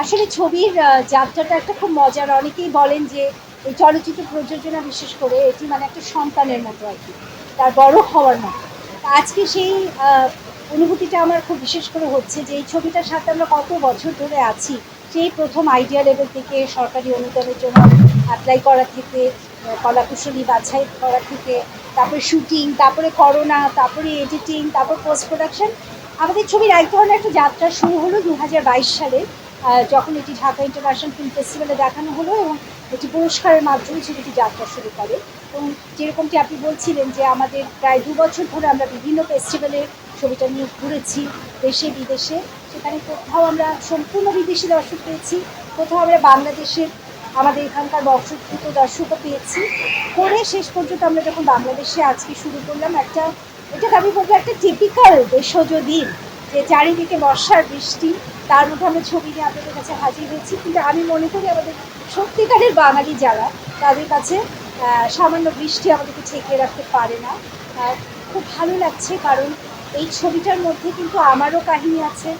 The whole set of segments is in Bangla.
আসলে ছবির যাত্রাটা একটা খুব মজার। অনেকেই বলেন যে এই চলচ্চিত্র প্রযোজনা বিশেষ করে এটি মানে একটা সন্তানের মতো আর কি, তার বড় হওয়ার মতো। আজকে সেই অনুভূতিটা আমার খুব বিশেষ করে হচ্ছে যে এই ছবিটার সাথে আমরা কত বছর ধরে আছি, সেই প্রথম আইডিয়া লেভেল থেকে, সরকারি অনুদানের জন্য অ্যাপ্লাই করা থেকে, কলাকুশলী বাছাই করা থেকে, তারপরে শুটিং তারপরে করোনা তারপরে এডিটিং তারপর পোস্ট প্রোডাকশন আমাদের ছবির এক ধরনের একটা যাত্রা শুরু হলো দু হাজার বাইশ সালে। যখন এটি ঢাকা ইন্টারন্যাশনাল ফিল্ম ফেস্টিভ্যালে দেখানো হলো এবং এটি পুরস্কারের মাধ্যমে ছবিটি যাত্রা শুরু করে। এবং যেরকমটি আপনি বলছিলেন যে আমাদের প্রায় দু বছর ধরে আমরা বিভিন্ন ফেস্টিভ্যালে ছবিটা নিয়ে ঘুরেছি দেশে, বিদেশে। সেখানে কোথাও আমরা সম্পূর্ণ বিদেশি দর্শক পেয়েছি, কোথাও আমরা বাংলাদেশের আমাদের এখানকার বংশোদ্ভূত দর্শকও পেয়েছি। করে শেষ পর্যন্ত আমরা যখন বাংলাদেশে আজকে শুরু করলাম, একটা এটাকে আমি বলব একটা টিপিক্যাল দেশজ দিন। যে চারিদিকে বর্ষার বৃষ্টি, তার মধ্যে আমরা ছবি নিয়ে আপনাদের কাছে হাজির হয়েছি। কিন্তু আমি মনে করি আমাদের সত্যিকারের বাঙালি যারা, তাদের কাছে সামান্য বৃষ্টি আমাদেরকে ঠেকিয়ে রাখতে পারে না। খুব ভালো লাগছে কারণ এই ছবিটার মধ্যে কিন্তু আমারও কাহিনী আছে,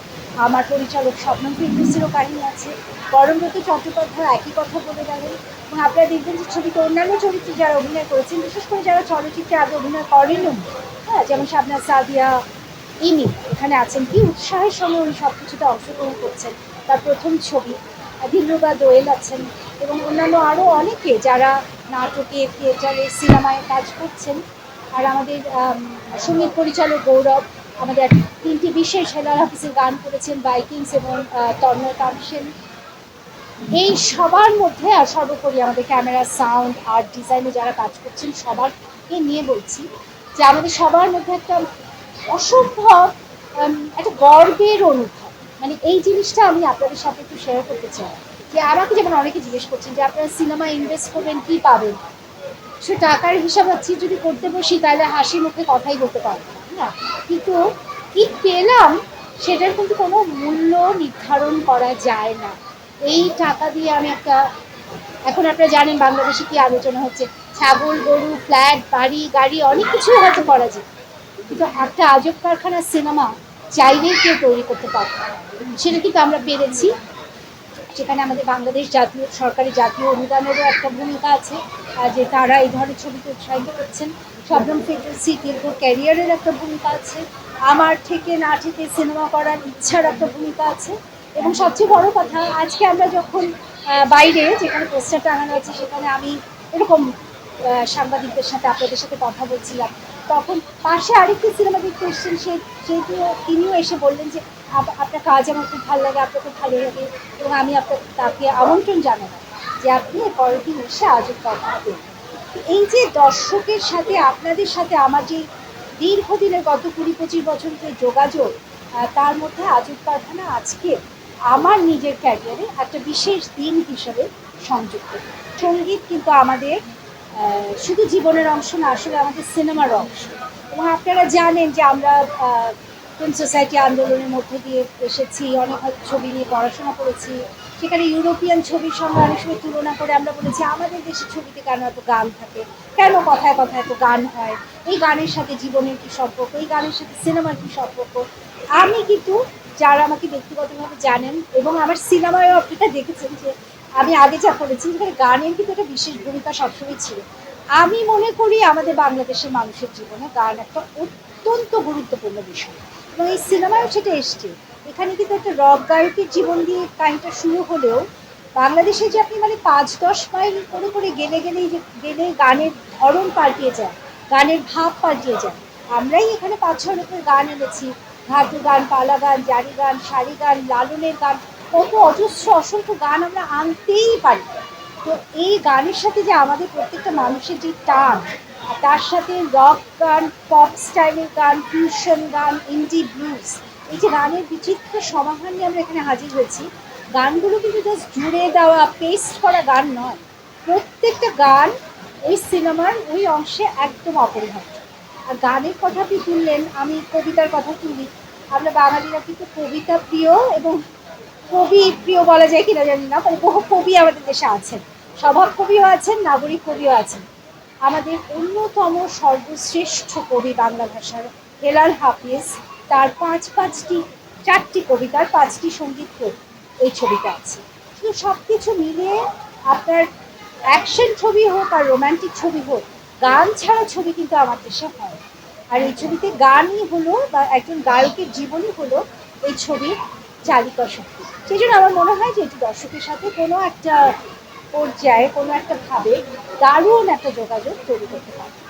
আমার পরিচালক স্বপ্নম ফিল্মসেরও কাহিনী আছে। পরমব্রত চট্টোপাধ্যায় একই কথা বলে গেলেন। এবং আপনারা দেখবেন যে ছবিতে অন্যান্য চরিত্রে যারা অভিনয় করেছেন, বিশেষ করে যারা চলচ্চিত্রে আগে অভিনয় করেনও হ্যাঁ যেমন শাবনাজ সাদিয়া ইনি এখানে আছেন কি? উৎসাহের সঙ্গে উনি সব কিছুতে অংশগ্রহণ করছেন। তার প্রথম ছবি দিলরুবা দোয়েল আছেন এবং অন্যান্য আরও অনেকে যারা নাটকে থিয়েটারে সিনেমায় কাজ করছেন। আর আমাদের সংগীত পরিচালক গৌরব আমাদের তিনটি বিশেষ হেলাল হাফিজের গান করেছেন বাইকিংস এবং আহ, তন্ময় কামসেন এই সবার মধ্যে আর সর্বোপরি আমাদের ক্যামেরা সাউন্ড আর্ট ডিজাইনে যারা কাজ করছেন সবারকে নিয়ে বলছি যে আমাদের সবার মধ্যে একটা অসম্ভব একটা গর্বের অনুভব। মানে এই জিনিসটা আমি আপনাদের সাথে একটু শেয়ার করতে চাই। যে আমাকে যেমন অনেকে জিজ্ঞেস করছেন যে আপনারা সিনেমা ইনভেস্ট করবেন, কী পাবেন? সে টাকার হিসাব হচ্ছে যদি করতে বসি, তাহলে হাসি মুখে কথাই বলতে পারব না না? কিন্তু কি পেলাম, সেটার কিন্তু কোনো মূল্য নির্ধারণ করা যায় না। এই টাকা দিয়ে আমি একটা, এখন আপনারা জানেন বাংলাদেশে কি আলোচনা হচ্ছে? ছাগল, গরু, ফ্ল্যাট, বাড়ি, গাড়ি, অনেক কিছুই হয়তো করা যায়। কিন্তু একটা আজব কারখানার সিনেমা চাইলেই কেউ তৈরি করতে পারবে না। সেটা কিন্তু আমরা পেরেছি। সেখানে আমাদের বাংলাদেশ জাতীয়, সরকারি জাতীয় অনুদানেরও একটা ভূমিকা আছে যে তারা এই ধরনের ছবিকে উৎসাহিত করছেন। শবনম ফেডারেসি দীর্ঘ ক্যারিয়ারের একটা ভূমিকা আছে। আমার থেকে না থেকে সিনেমা করার ইচ্ছার একটা ভূমিকা আছে। এবং সবচেয়ে বড় কথা, আজকে আমরা যখন বাইরে যেখানে পোস্টার টাঙানো আছে, সেখানে আমি এরকম সাংবাদিকদের সাথে, আপনাদের সাথে কথা বলছিলাম। তখন পাশে আরেকটি সিনেমা দেখতে এসেছেন, সে যেহেতু তিনিও এসে বললেন যে, আপ- আপনার কাজ আমার খুব ভালো লাগে আপনার খুব ভালো লাগে এবং আমি আপনার তাকে আমন্ত্রণ জানাব যে আপনি পরের দিন এসে আজব কথা এই যে দর্শকের সাথে, আপনাদের সাথে আমার যে দীর্ঘদিনের গত কুড়ি পঁচিশ বছর যে যোগাযোগ তার মধ্যে আজব কারখানা আজকে আমার নিজের ক্যারিয়ারে একটা বিশেষ দিন হিসেবে সংযুক্ত। সংগীত কিন্তু আমাদের শুধু জীবনের অংশ না, আসলে আমাদের সিনেমার অংশ। এবং আপনারা জানেন যে আমরা ফিল্ম সোসাইটি আন্দোলনের মধ্যে দিয়ে এসেছি, অনেক ছবি নিয়ে পড়াশোনা করেছি। সেখানে ইউরোপিয়ান ছবির সঙ্গে অনেক সময় তুলনা করে আমরা বলেছি, আমাদের দেশের ছবিতে কেন এত গান থাকে? কেন কথায় কথায় এত গান হয়? এই গানের সাথে জীবনের কী সম্পর্ক? এই গানের সাথে সিনেমার কী সম্পর্ক? আমি কিন্তু, যারা আমাকে ব্যক্তিগতভাবে জানেন, এবং আমার সিনেমায়ও আপনারা দেখেছেন যে আমি আগে যা করেছি, সেখানে গানের কিন্তু একটা বিশেষ ভূমিকা সবসময় ছিল। আমি মনে করি আমাদের বাংলাদেশের মানুষের জীবনে গান একটা অত্যন্ত গুরুত্বপূর্ণ বিষয়। এবং এই সিনেমায়ও সেটা এসছে। এখানে কিন্তু একটা রক গায়কের জীবন দিয়ে কাহিনীটা শুরু হলেও বাংলাদেশে যে আপনি মানে পাঁচ দশ মাইল করে করে গেলে গেলেই যে গেলে গানের ধরন পাল্টিয়ে যায়, গানের ভাব পাল্টিয়ে যায়। আমরাই এখানে পাঁচ ছ রকমের গান এনেছি। ধাতু গান পালা গান জারি গান শাড়ি গান লালনের গান। কত অজস্র, অসংখ্য গান আমরা আনতেই পারি। তো এই গানের সাথে যে আমাদের প্রত্যেকটা মানুষের যে টান, তার সাথে রক গান পপ স্টাইলের গান ফিউশন গান ইন্ডি ব্লুজ এই যে গানের বিচিত্র সমাহার নিয়ে আমরা এখানে হাজির হয়েছি, গানগুলো কিন্তু জাস্ট জুড়ে দেওয়া পেস্ট করা গান নয়। প্রত্যেকটা গান এই সিনেমার ওই অংশে একদম অপরিহার্য। আর গানের কথা আপনি তুললেন, আমি কবিতার কথা তুলি, আমরা বাঙালিরা কিন্তু কবিতা প্রিয় এবং কবি প্রিয় বলা যায় কিনা জানি না তবে বহু কবি আমাদের দেশে আছেন। স্বভাব কবিও আছেন, নাগরিক কবিও আছেন। আমাদের অন্যতম সর্বশ্রেষ্ঠ কবি বাংলা ভাষার হেলাল হাফিজ, তার পাঁচ পাঁচটি, চারটি কবিতার পাঁচটি সংগীত এই ছবিটা আছে। শুধু সব কিছু মিলিয়ে আপনার অ্যাকশন ছবি হোক আর রোমান্টিক ছবি হোক, গান ছাড়া ছবি কিন্তু আমার দেশে হয়। আর এই ছবিতে গানই হলো বা একজন গায়কের জীবনই হলো এই ছবির চালিকা শক্তি। সেই জন্য আমার মনে হয় যে এটি দর্শকের সাথে কোনো একটা পর্যায়ে, কোনো একটা ভাবে দারুণ একটা যোগাযোগ তৈরি করতে পারে।